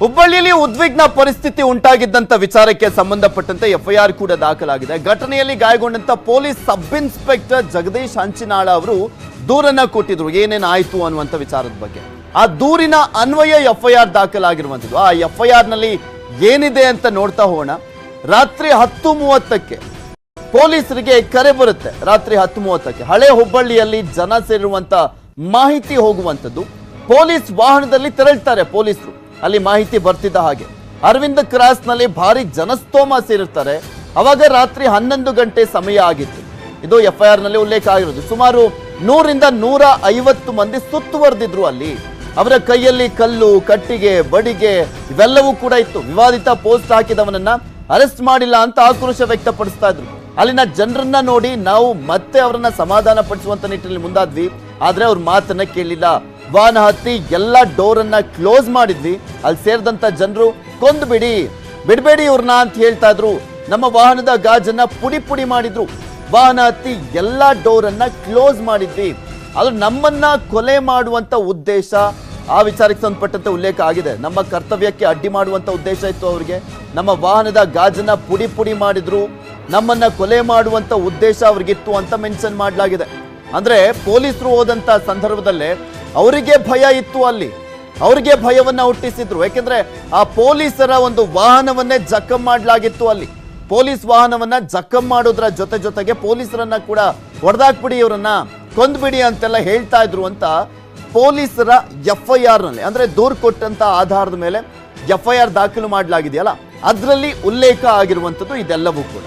ಹುಬ್ಬಳ್ಳಿಯಲ್ಲಿ ಉದ್ವಿಗ್ನ ಪರಿಸ್ಥಿತಿ ಉಂಟಾಗಿದ್ದಂತ ವಿಚಾರಕ್ಕೆ ಸಂಬಂಧಪಟ್ಟಂತೆ ಎಫ್ಐಆರ್ ಕೂಡ ದಾಖಲಾಗಿದೆ. ಘಟನೆಯಲ್ಲಿ ಗಾಯಗೊಂಡಂತ police sub inspector Jagadish Hanchinal ಅವರು ದೂರನ್ನ ಕೊಟ್ಟಿದ್ರು. ಏನೇನ್ ಆಯ್ತು ಅನ್ನುವಂತ ವಿಚಾರದ ಬಗ್ಗೆ. ಆ ದೂರಿನ ಅನ್ವಯ ಎಫ್ಐಆರ್ ದಾಖಲಾಗಿರುವಂತದ್ದು. ಆ ಎಫ್ಐಆರ್ನಲ್ಲಿ ಏನಿದೆ ಅಂತ ನೋಡ್ತಾ ಹೋಗೋಣ. ರಾತ್ರಿ ಹತ್ತು ಮೂವತ್ತಕ್ಕೆ ಪೊಲೀಸರಿಗೆ ಕರೆ ಬರುತ್ತೆ. ರಾತ್ರಿ ಹತ್ತು ಮೂವತ್ತಕ್ಕೆ ಹಳೆ ಹುಬ್ಬಳ್ಳಿಯಲ್ಲಿ ಜನ ಸೇರಿರುವಂತ ಮಾಹಿತಿ ಹೋಗುವಂಥದ್ದು ಪೊಲೀಸ್ ವಾಹನದಲ್ಲಿ ತೆರಳುತ್ತಾರೆ ಪೊಲೀಸರು. ಅಲ್ಲಿ ಮಾಹಿತಿ ಬರ್ತಿದ್ದ ಹಾಗೆ. ಅರವಿಂದ್ ಕ್ರಾಸ್ನಲ್ಲಿ ಭಾರಿ ಜನಸ್ತೋಮ ಸೇರಿರ್ತಾರೆ. ಅವಾಗ ರಾತ್ರಿ ಹನ್ನೊಂದು ಗಂಟೆ ಸಮಯ ಆಗಿತ್ತು. ಇದು ಎಫ್ಐಆರ್ನಲ್ಲಿ ಉಲ್ಲೇಖ ಆಗಿರೋದು ಸುಮಾರು ನೂರಿಂದ ನೂರ ಐವತ್ತು ಮಂದಿ ಸುತ್ತುವರೆದಿದ್ರು ಅಲ್ಲಿ. ಅವರ ಕೈಯಲ್ಲಿ ಕಲ್ಲು, ಕಟ್ಟಿಗೆ, ಬಡಿಗೆ ಇವೆಲ್ಲವೂ ಕೂಡ ಇತ್ತು. ವಿವಾದಿತ ಪೋಸ್ಟ್ ಹಾಕಿದವನನ್ನ ಅರೆಸ್ಟ್ ಮಾಡಿಲ್ಲ ಅಂತ ಆಕ್ರೋಶ ವ್ಯಕ್ತಪಡಿಸ್ತಾ ಇದ್ರು. ಅಲ್ಲಿನ ಜನರನ್ನ ನೋಡಿ ನಾವು ಮತ್ತೆ ಅವರನ್ನ ಸಮಾಧಾನ ಪಡಿಸುವಂತ ನಿಟ್ಟಿನಲ್ಲಿ ಮುಂದಾದ್ವಿ. ಆದ್ರೆ ಅವ್ರ ಮಾತನ್ನ ಕೇಳಿಲ್ಲ. ವಾಹನ ಹತ್ತಿ ಎಲ್ಲ ಡೋರ್ ಅನ್ನ ಕ್ಲೋಸ್ ಮಾಡಿದ್ವಿ. ಅಲ್ಲಿ ಸೇರಿದಂತ ಜನರು ಕೊಂದು ಬಿಡಿ. ಬಿಡಬೇಡಿ ಇವ್ರನ್ನ ಅಂತ ಹೇಳ್ತಾ ಇದ್ರು. ನಮ್ಮ ವಾಹನದ ಗಾಜನ್ನ ಪುಡಿ ಪುಡಿ ಮಾಡಿದ್ರು. ವಾಹನ ಹತ್ತಿ ಎಲ್ಲ ಡೋರ್ ಅನ್ನ ಕ್ಲೋಸ್ ಮಾಡಿದ್ವಿ. ಅದು ನಮ್ಮನ್ನ ಕೊಲೆ ಮಾಡುವಂತ ಉದ್ದೇಶ ಆ ವಿಚಾರಕ್ಕೆ ಸಂಬಂಧಪಟ್ಟಂತೆ ಉಲ್ಲೇಖ ಆಗಿದೆ. ನಮ್ಮ ಕರ್ತವ್ಯಕ್ಕೆ ಅಡ್ಡಿ ಮಾಡುವಂತ ಉದ್ದೇಶ ಇತ್ತು ಅವರಿಗೆ. ನಮ್ಮ ವಾಹನದ ಗಾಜನ್ನ ಪುಡಿ ಪುಡಿ ಮಾಡಿದ್ರು. ನಮ್ಮನ್ನ ಕೊಲೆ ಮಾಡುವಂತ ಉದ್ದೇಶ ಅವ್ರಿಗಿತ್ತು ಅಂತ ಮೆನ್ಷನ್ ಮಾಡಲಾಗಿದೆ. ಅಂದ್ರೆ ಪೊಲೀಸರು ಹೋದಂತ ಸಂದರ್ಭದಲ್ಲೇ ಅವರಿಗೆ ಭಯ ಇತ್ತು ಅಲ್ಲಿ. ಅವರಿಗೆ ಭಯವನ್ನ ಹುಟ್ಟಿಸಿದ್ರು. ಯಾಕೆಂದ್ರೆ ಆ ಪೊಲೀಸರ ಒಂದು ವಾಹನವನ್ನೇ ಜಖಂ ಮಾಡಲಾಗಿತ್ತು ಅಲ್ಲಿ. ಪೊಲೀಸ್ ವಾಹನವನ್ನ ಜಖಂ ಮಾಡೋದ್ರ ಜೊತೆ ಜೊತೆಗೆ ಪೊಲೀಸರನ್ನ ಕೂಡ ಹೊಡೆದಾಕ್ಬಿಡಿ, ಇವರನ್ನ ಕೊಂದ್ಬಿಡಿ ಅಂತೆಲ್ಲ ಹೇಳ್ತಾ ಇದ್ರು ಅಂತ ಪೊಲೀಸರ ಎಫ್ ಐ ಆರ್ನಲ್ಲಿ ಅಂದ್ರೆ ದೂರು ಕೊಟ್ಟಂತ ಆಧಾರದ ಮೇಲೆ ಎಫ್ ಐ ಆರ್ ದಾಖಲು ಮಾಡಲಾಗಿದೆಯಲ್ಲ, ಅದರಲ್ಲಿ ಉಲ್ಲೇಖ ಆಗಿರುವಂತದ್ದು ಇದೆಲ್ಲವೂ ಕೂಡ.